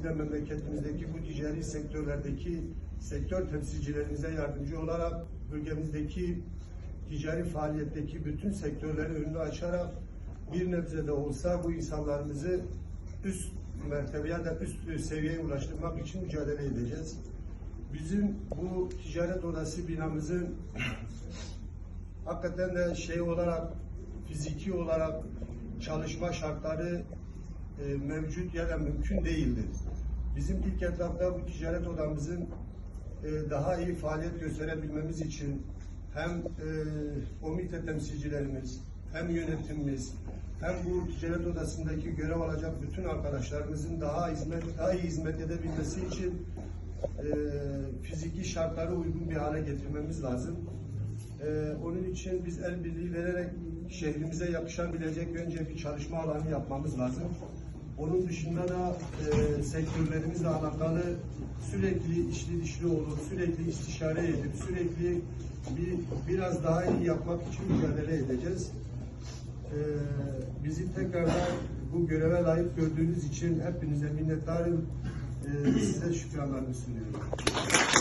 Biz de memleketimizdeki bu ticari sektörlerdeki sektör temsilcilerimize yardımcı olarak bölgemizdeki ticari faaliyetteki bütün sektörlerin önünü açarak bir nebze de olsa bu insanlarımızı üst mertebeye de üst seviyeye ulaştırmak için mücadele edeceğiz. Bizim bu ticaret odası binamızın hakikaten de şey olarak fiziki olarak çalışma şartları e, mevcut ya da mümkün değildir. Bizim ilk etapta bu ticaret odamızın e, daha iyi faaliyet gösterebilmemiz için hem e, komite temsilcilerimiz hem yönetimimiz hem bu ticaret odasındaki görev alacak bütün arkadaşlarımızın daha hizmet daha iyi hizmet edebilmesi için e, fiziki şartları uygun bir hale getirmemiz lazım. Ee, onun için biz el birliği vererek şehrimize yakışabilecek önce bir çalışma alanı yapmamız lazım. Onun dışında da e, sektörlerimizle alakalı sürekli içli dışlı olup, sürekli istişare edip, sürekli bir biraz daha iyi yapmak için mücadele edeceğiz. Ee, bizi tekrardan bu göreve layık gördüğünüz için hepinize minnettarım. Ee, size şükranlarımı sunuyorum.